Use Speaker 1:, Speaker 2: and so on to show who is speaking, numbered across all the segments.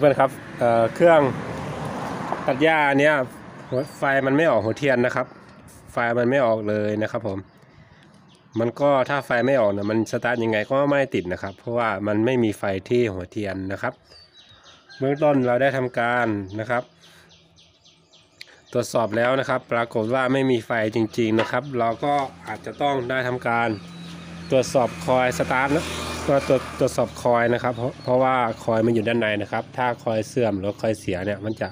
Speaker 1: เพื่อนๆครับเเครื่องตัดหญ้าเนี้ยไฟมันไม่ออกหัวเทียนนะครับ ไฟมันไม่ออกเลยนะครับผม มันก็ถ้าไฟไม่ออกเนี่ยมันสตาร์ทยังไงก็ไม่ติดนะครับ เพราะว่ามันไม่มีไฟที่หัวเทียนนะครับ เบื้องต้นเราได้ทำการนะครับ ตรวจสอบแล้วนะครับ ปรากฏว่าไม่มีไฟจริง ๆนะครับ เราก็อาจจะต้องได้ทำการ ตรวจสอบคอยสตาร์ทนะก็ตรวจตรวจสอบคอยนะครับ เพราะเพราะว่าคอยมันอยู่ด้านในนะครับ ถ้าคอยเสื่อมหรือคอยเสียเนี่ยมันจะ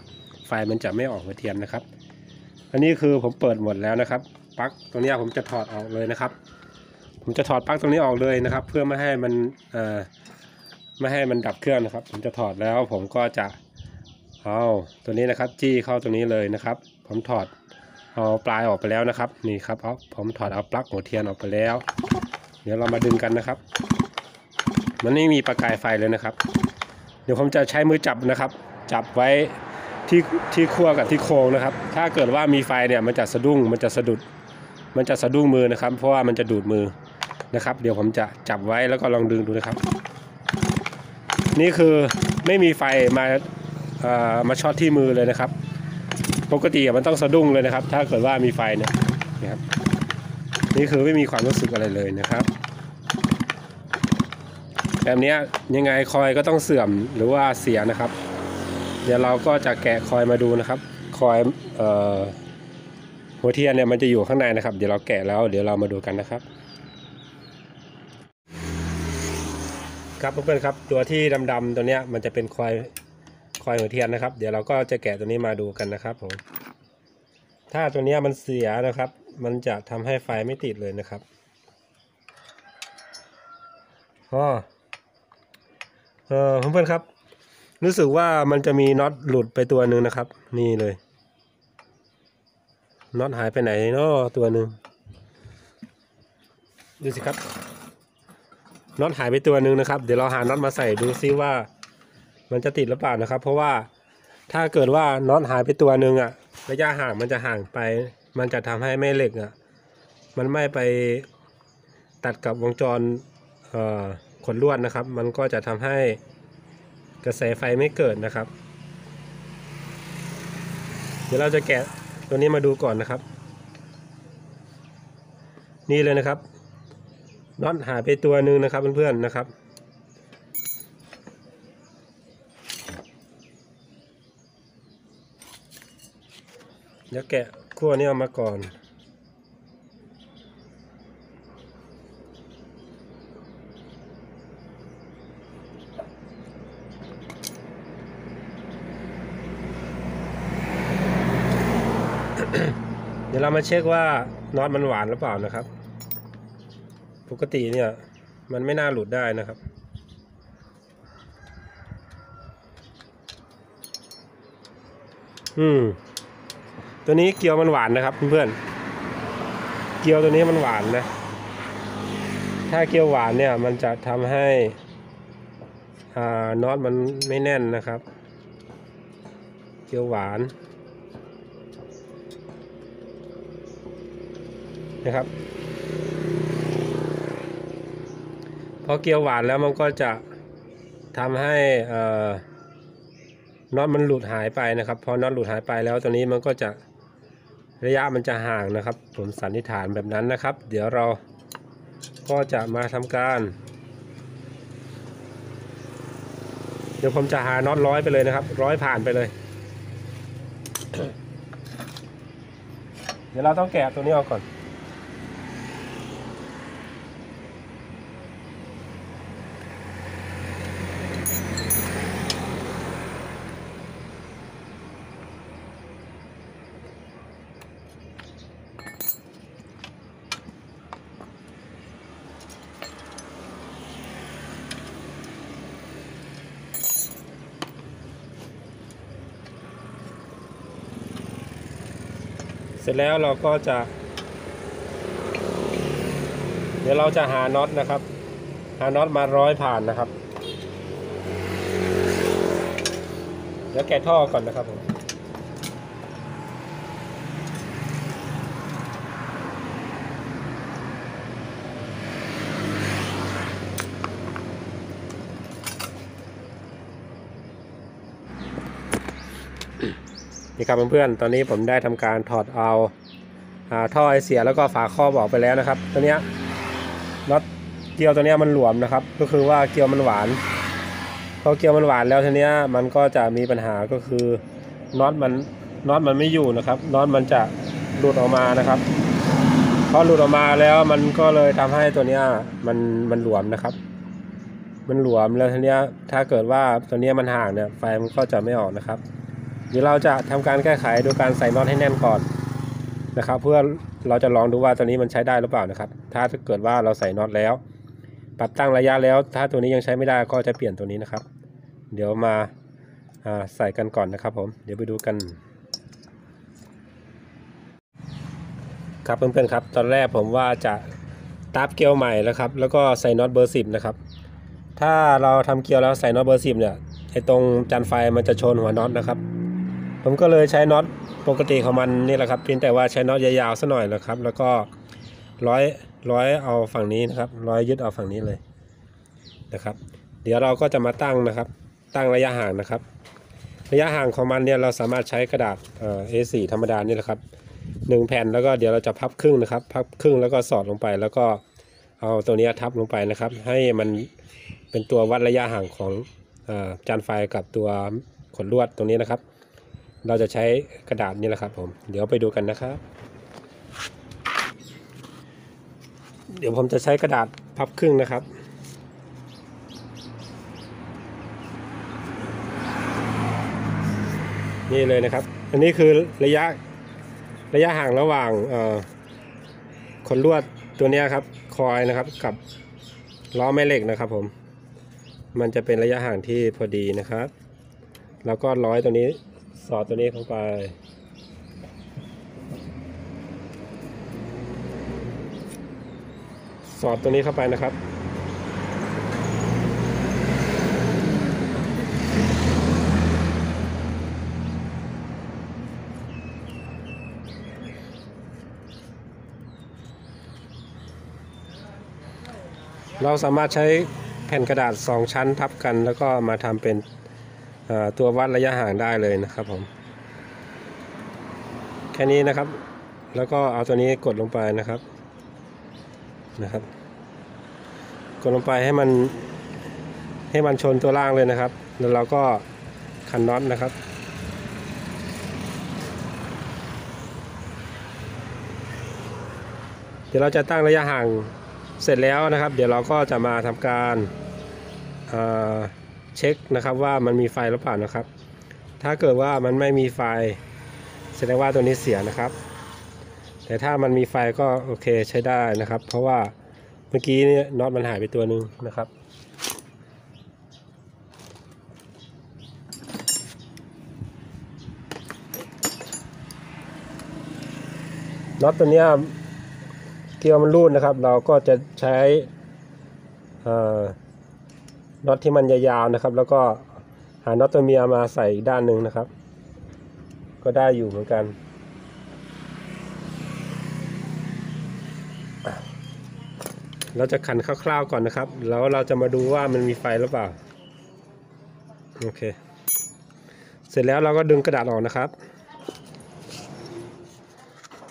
Speaker 1: ไฟมันจะไม่ออกหัวเทียนนะครับ อันนี้คือผมเปิดหมดแล้วนะครับปลั๊กตรงนี้ผมจะถอดออกเลยนะครับ ผมจะถอดปลั๊กตรงนี้ออกเลยนะครับ เพื่อไม่ให้มันเอ่อไม่ให้มันดับเครื่องนะครับ ผมจะถอดแล้วผมก็จะเอาตัวนี้นะครับ จี้เข้าตรงนี้เลยนะครับ ผมถอดเอาปลายออกไปแล้วนะครับ นี่ครับเอาผมถอดเอาปลั๊กหัวเทียนออกไปแล้ว เดี๋ยวเรามาดึงกันนะครับ มันไม่มีประกายไฟเลยนะครับ เดี๋ยวผมจะใช้มือจับนะครับ จับไว้ที่ที่ขั้วกับที่โครงนะครับ ถ้าเกิดว่ามีไฟเนี่ยมันจะสะดุ้งมันจะสะดุด มันจะสะดุ้งมือนะครับ เพราะว่ามันจะดูดมือนะครับ เดี๋ยวผมจะจับไว้แล้วก็ลองดึงดูนะครับ นี่คือไม่มีไฟมาเอ่อมาช็อตที่มือเลยนะครับ ปกติมันต้องสะดุ้งเลยนะครับ ถ้าเกิดว่ามีไฟเนี่ยนะครับ นี่คือไม่มีความรู้สึกอะไรเลยนะครับ แบบนี้ยังไงคอยก็ต้องเสื่อมหรือว่าเสียนะครับ เดี๋ยวเราก็จะแกะคอยมาดูนะครับ คอยออหัวเทียนเนี่ยมันจะอยู่ข้างในนะครับ เดี๋ยวเราแกะแล้วเดี๋ยวเรามาดูกันนะครับครับเพื่อนๆครับตัวที่ดำๆตัวเนี้ยมันจะเป็นคอยคอยหัวเทียนนะครับ เดี๋ยวเราก็จะแกะตัวนี้มาดูกันนะครับผมถ้าตัวเนี้ยมันเสียนะครับ มันจะทำให้ไฟไม่ติดเลยนะครับอ๋อเออเพื่อนๆครับ รู้สึกว่ามันจะมีน็อตหลุดไปตัวหนึ่งนะครับ นี่เลยน็อตหายไปไหนเนาะตัวหนึ่งดูสิครับน็อตหายไปตัวหนึ่งนะครับ เดี๋ยวเราหาน็อตมาใส่ดูซิว่า มันจะติดหรือเปล่านะครับ เพราะว่าถ้าเกิดว่าน็อตหายไปตัวหนึ่งอะระยะห่างมันจะห่างไป มันจะทำให้แม่เหล็กอะมันไม่ไปตัดกับวงจรขนลวดนะครับ มันก็จะทำให้กระแสไฟไม่เกิดนะครับ เดี๋ยวเราจะแกะตัวนี้มาดูก่อนนะครับ นี่เลยนะครับน็อตหายไปตัวหนึ่งนะครับเพื่อนๆนะครับเดี๋ยวแกะ ขั้วนี้ออกมาก่อน เดี๋ยวเรามาเช็คว่าน็อตมันหวานหรือเปล่านะครับ ปกติเนี่ย มันไม่น่าหลุดได้นะครับอืม ตัวนี้เกลียวมันหวานนะครับเพื่อนๆเกลียวตัวนี้มันหวานนะ ถ้าเกลียวหวานเนี่ยมันจะทำให้น็อตมันไม่แน่นนะครับ เกลียวหวานนะครับพอเกี๊ยวหวานแล้วมันก็จะทำให้น็อตมันหลุดหายไปนะครับ พอน็อตหลุดหายไปแล้วตัวนี้มันก็จะ ระยะมันจะห่างนะครับ ผมสันนิษฐานแบบนั้นนะครับ เดี๋ยวเราก็จะมาทำการ เดี๋ยวผมจะหาน็อตร้อยไปเลยนะครับ ร้อยผ่านไปเลย เดี๋ยวเราต้องแกะตัวนี้ออกก่อน เสร็จแล้วเราก็จะ เดี๋ยวเราจะหาน็อตนะครับ หาน็อตมาร้อยผ่านนะครับ เดี๋ยวแกะท่อก่อนนะครับผม นี่ครับเพื่อนๆ ตอนนี้ผมได้ทำการถอดเอาอาท่อไอเสียแล้วก็ฝาครอบออกไปแล้วนะครับ ตัวเนี้ยน็อตเกลียวตัวเนี้ยมันหลวมนะครับ ก็คือว่าเกลียวมันหวานพอเกลียวมันหวานแล้วทีเนี้ยมันก็จะมีปัญหาก็คือน็อตมันน็อตมันไม่อยู่นะครับน็อตมันจะหลุดออกมานะครับพอหลุดออกมาแล้วมันก็เลยทำให้ตัวเนี้ยมันมันหลวมนะครับ มันหลวมแล้วทีเนี้ยถ้าเกิดว่าตัวเนี้ยมันห่างเนี่ยไฟมันก็จะไม่ออกนะครับ เดี๋ยวเราจะทำการแก้ไขโดยการใส่น็อตให้แน่นก่อนนะครับ เพื่อเราจะลองดูว่าตัวนี้มันใช้ได้หรือเปล่านะครับ ถ้าเกิดว่าเราใส่น็อตแล้ว ปรับตั้งระยะแล้ว ถ้าตัวนี้ยังใช้ไม่ได้ก็จะเปลี่ยนตัวนี้นะครับ เดี๋ยวมาาใส่กันก่อนนะครับผมเดี๋ยวไปดูกัน ครับเพื่อนๆครับ ตอนแรกผมว่าจะตับเกลียวใหม่แล้วครับแล้วก็ใส่น็อตเบอร์สิบนะครับถ้าเราทำเกลียวแล้วใส่น็อตเบอร์สิบเนี่ยไอ้ตรงจานไฟมันจะชนหัวน็อตนะครับ ผมก็เลยใช้น็อตปกติของมันนี่แหละครับเพียงแต่ว่าใช้น็อตยาวๆซะหน่อยนะครับ แล้วก็ร้อยร้อยเอาฝั่งนี้นะครับ ร้อยยึดเอาฝั่งนี้เลยนะครับ เดี๋ยวเราก็จะมาตั้งนะครับ ตั้งระยะห่างนะครับ ระยะห่างของมันเนี่ยเราสามารถใช้กระดาษเอ่อ A4 ธรรมดานี่แหละครับหนึ่งแผ่นแล้วก็เดี๋ยวเราจะพับครึ่งนะครับ พับครึ่งแล้วก็สอดลงไป แล้วก็เอาตัวนี้ทับลงไปนะครับ ให้มันเป็นตัววัดระยะห่างของอจานไฟกับตัวขนลวดตรงนี้นะครับ เราจะใช้กระดาษนี่แหละครับผม เดี๋ยวไปดูกันนะครับ เดี๋ยวผมจะใช้กระดาษพับครึ่งนะครับนี่เลยนะครับ อันนี้คือระยะระยะห่างระหว่างขนลวดตัวนี้ครับ คอยนะครับกับล้อแม่เหล็กนะครับผม มันจะเป็นระยะห่างที่พอดีนะครับ แล้วก็ร้อยตัวนี้ สอดตัวนี้เข้าไป สอดตัวนี้เข้าไปนะครับเราสามารถใช้แผ่นกระดาษ 2 ชั้นทับกัน แล้วก็มาทำเป็น ตัววัดระยะห่างได้เลยนะครับผม แค่นี้นะครับ แล้วก็เอาตัวนี้กดลงไปนะครับนะครับ กดลงไปให้มันให้มันชนตัวล่างเลยนะครับ แล้วเราก็ขันน็อตนะครับเดี๋ยวเราจะตั้งระยะห่างเสร็จแล้วนะครับ เดี๋ยวเราก็จะมาทำการเอ่อ เช็คนะครับว่ามันมีไฟหรือเปล่านะครับ ถ้าเกิดว่ามันไม่มีไฟแสดงว่าตัวนี้เสียนะครับ แต่ถ้ามันมีไฟก็โอเคใช้ได้นะครับ เพราะว่าเมื่อกี้เนี่ยน็อตมันหายไปตัวหนึ่งนะครับน็อตตัวนี้เกลียวมันรูดนะครับ เราก็จะใช้อ่อ น็อตที่มันยาวๆนะครับ แล้วก็หาน็อตตัวเมียมาใส่อีกด้านหนึ่งนะครับ ก็ได้อยู่เหมือนกัน เราจะขันคร่าวๆก่อนนะครับ แล้วเราจะมาดูว่ามันมีไฟหรือเปล่าโอเค เสร็จแล้วเราก็ดึงกระดาษออกนะครับ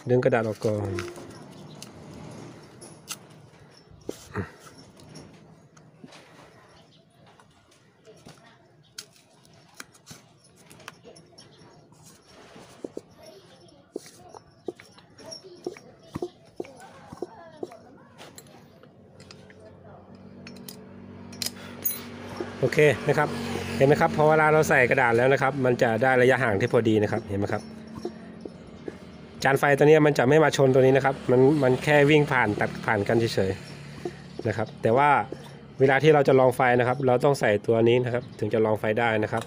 Speaker 1: ดึงกระดาษออกก่อน โอเคนะครับ เห็นไหมครับพอเวลาเราใส่กระดาษแล้วนะครับ มันจะได้ระยะห่างที่พอดีนะครับเห็นไหมครับ จานไฟตัวนี้มันจะไม่มาชนตัวนี้นะครับ มันมันแค่วิ่งผ่านตัดผ่านกันเฉยๆนะครับ แต่ว่าเวลาที่เราจะลองไฟนะครับ เราต้องใส่ตัวนี้นะครับ ถึงจะลองไฟได้นะครับ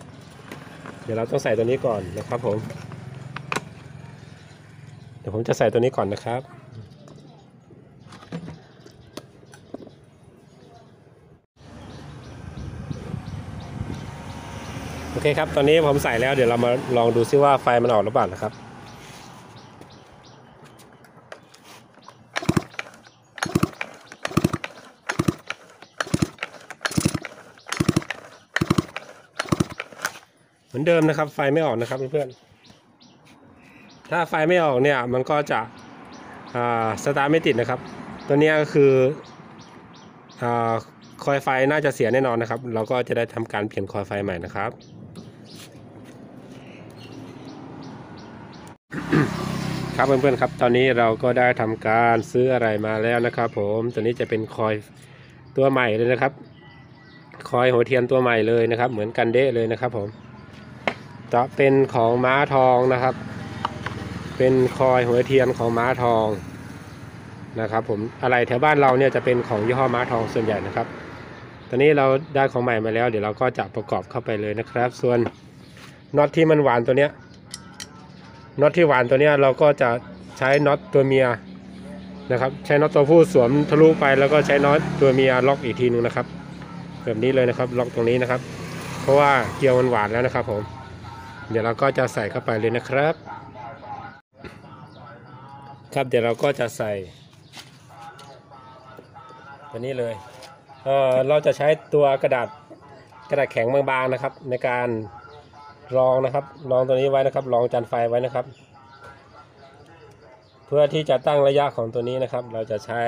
Speaker 1: เดี๋ยวเราต้องใส่ตัวนี้ก่อนนะครับผม เดี๋ยวผมจะใส่ตัวนี้ก่อนนะครับ เคครับ ตอนนี้ผมใส่แล้วเดี๋ยวเรามาลองดูซิว่าไฟมันออกหรือเปล่านะครับเหมือนเดิมนะครับ ไฟไม่ออกนะครับเพื่อนๆถ้าไฟไม่ออกเนี่ยมันก็จะสตาร์ทไม่ติดนะครับ ตัวนี้ก็คืออคอยไฟน่าจะเสียแน่นอนนะครับ เราก็จะได้ทำการเปลี่ยนคอยไฟใหม่นะครับ ครับเพื่อนๆครับ ตอนนี้เราก็ได้ทำการซื้ออะไรมาแล้วนะครับ ผมตัวนี้จะเป็นคอยตัวใหม่เลยนะครับ คอยหัวเทียนตัวใหม่เลยนะครับ เหมือนกันเด้เลยนะครับ ผมจะเป็นของม้าทองนะครับ เป็นคอยหัวเทียนของม้าทองนะครับ ผมอะไรแถวบ้านเราเนี่ยจะเป็นของยี่ห้อม้าทองส่วนใหญ่นะครับ ตอนนี้เราได้ของใหม่มาแล้ว เดี๋ยวเราก็จะประกอบเข้าไปเลยนะครับ ส่วนน็อตที่มันหวานตัวเนี้ย น็อตที่หวานตัวนี้เราก็จะใช้น็อตตัวเมียนะครับ ใช้น็อตตัวผู้สวมทะลุไปแล้วก็ใช้น็อตตัวเมียล็อกอีกทีนึงนะครับ แบบนี้เลยนะครับล็อกตรงนี้นะครับ เพราะว่าเกลียวมันหวานแล้วนะครับ ผม เดี๋ยวเราก็จะใส่เข้าไปเลยนะครับ ครับเดี๋ยวเราก็จะใส่ตัวนี้เลยเออเราจะใช้ตัวกระดาษกระดาษแข็งบางๆนะครับ ในการ รองนะครับรองตัวนี้ไว้นะครับรองจานไฟไว้นะครับ เพื่อที่จะตั้งระยะของตัวนี้นะครับ เราจะใช้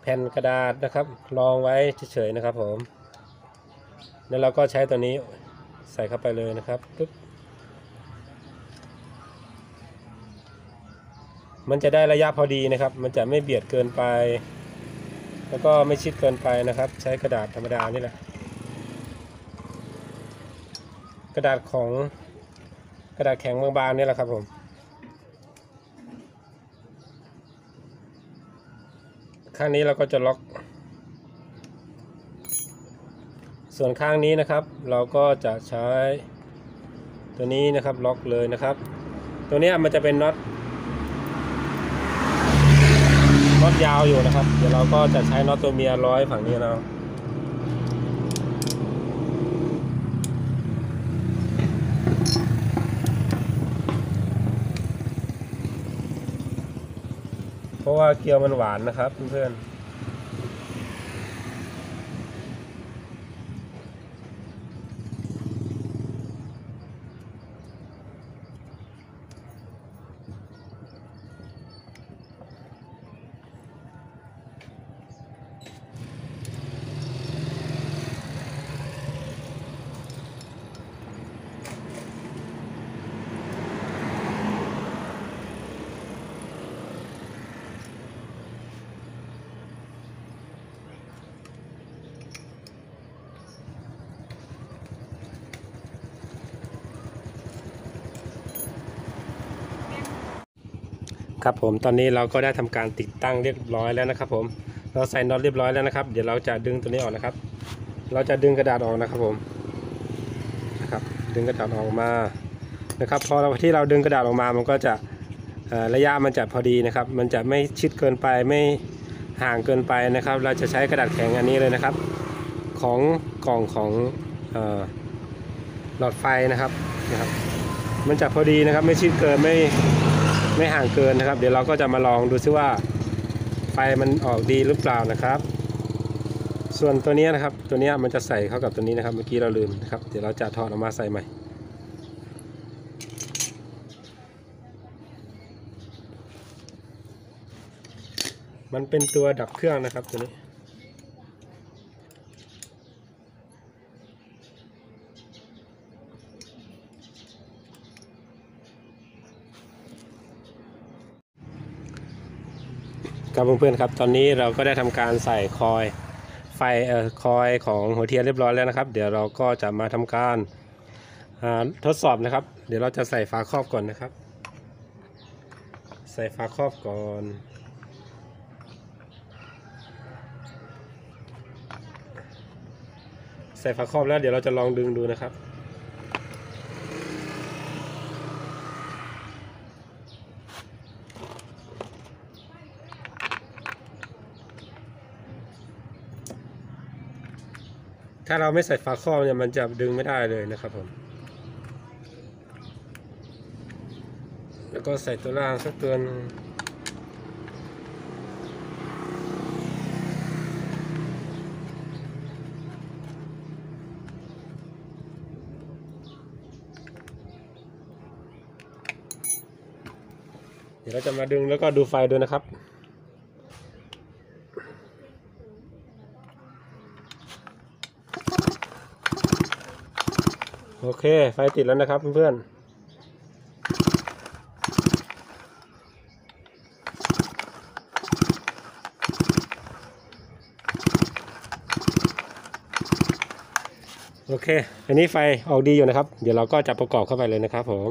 Speaker 1: แผ่นกระดาษนะครับ รองไว้เฉยๆนะครับ ผม แล้วเราก็ใช้ตัวนี้ใส่เข้าไปเลยนะครับปึ๊บมันจะได้ระยะพอดีนะครับ มันจะไม่เบียดเกินไป แล้วก็ไม่ชิดเกินไปนะครับ ใช้กระดาษธรรมดานี่แหละ กระดาษของกระดาษแข็งบางๆนี่แหละครับผมข้างนี้เราก็จะล็อก ส่วนข้างนี้นะครับ เราก็จะใช้ตัวนี้นะครับล็อกเลยนะครับ ตัวนี้มันจะเป็นน็อตน็อตยาวอยู่นะครับ เดี๋ยวเราก็จะใช้น็อตตัวเมียร้อยฝั่งนี้นะเพราะ ว่าเกลียวมันหวานนะครับเพื่อน ครับผมตอนนี้เราก็ได้ทำการติดตั้งเรียบร้อยแล้วนะครับ ผมเราใส่น็อตเรียบร้อยแล้วนะครับ เดี๋ยวเราจะดึงตัวนี้ออกนะครับ เราจะดึงกระดาษออกนะครับผมนะครับดึงกระดาษออกมานะครับพอเราที่เราดึงกระดาษออกมามันก็จะระยะมันจะพอดีนะครับ มันจะไม่ชิดเกินไปไม่ห่างเกินไปนะครับ เราจะใช้กระดาษแข็งอันนี้เลยนะครับ ของกล่องของหลอดไฟนะครับนะครับ มันจะพอดีนะครับ ไม่ชิดเกินไม่ ไม่ห่างเกินนะครับ เดี๋ยวเราก็จะมาลองดูซิว่า ไฟมันออกดีหรือเปล่านะครับ ส่วนตัวนี้นะครับ ตัวนี้มันจะใส่เข้ากับตัวนี้นะครับ เมื่อกี้เราลืมนะครับ เดี๋ยวเราจะถอดออกมาใส่ใหม่มันเป็นตัวดับเครื่องนะครับตัวนี้ ครับเพื่อนๆครับตอนนี้เราก็ได้ทำการใส่คอยไฟเอ่อคอยของหัวเทียนเรียบร้อยแล้วนะครับ เดี๋ยวเราก็จะมาทำการอ่าทดสอบนะครับ เดี๋ยวเราจะใส่ฝาครอบก่อนนะครับ ใส่ฝาครอบก่อนใส่ฝาครอบแล้วเดี๋ยวเราจะลองดึงดูนะครับ ถ้าเราไม่ใส่ฝาครอบเนี่ยมันจะดึงไม่ได้เลยนะครับผมแล้วก็ใส่ตัวล่างสักตัวนึงเดี๋ยวเราจะมาดึงแล้วก็ดูไฟดูนะครับ โอเค ไฟติดแล้วนะครับเพื่อนๆโอเค อันนี้ไฟออกดีอยู่นะครับ เดี๋ยวเราก็จะประกอบเข้าไปเลยนะครับผม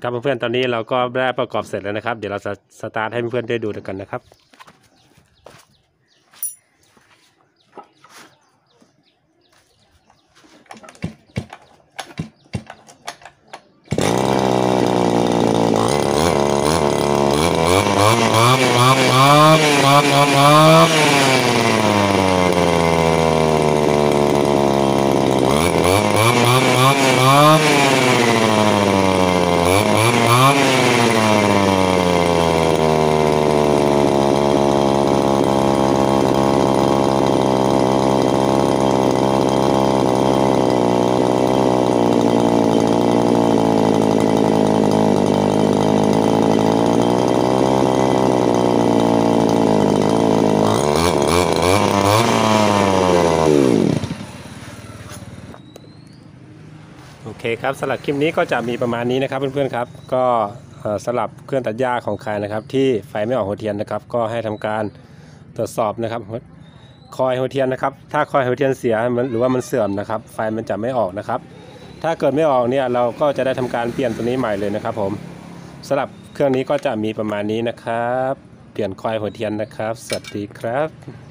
Speaker 1: ครับเพื่อนๆตอนนี้เราก็ได้ประกอบเสร็จแล้วนะครับ เดี๋ยวเราจะสตาร์ทให้เพื่อนๆได้ดูกันนะครับ โอ เคครับสำหรับคลิปนี้ก็จะมีประมาณนี้นะครับเพื่อนๆครับ ก็สำหรับเครื่องตัดหญ้าของใครนะครับ ที่ไฟไม่ออกหัวเทียนนะครับ ก็ให้ทำการตรวจสอบนะครับคอยหัวเทียนนะครับ ถ้าคอยหัวเทียนเสียมันหรือว่ามันเสื่อมนะครับ ไฟมันจะไม่ออกนะครับ ถ้าเกิดไม่ออกเนี่ยเราก็จะได้ทำการเปลี่ยนตัวนี้ใหม่เลยนะครับ ผมสำหรับเครื่องนี้ก็จะมีประมาณนี้นะครับ เปลี่ยนคอยหัวเทียนนะครับ สวัสดีครับ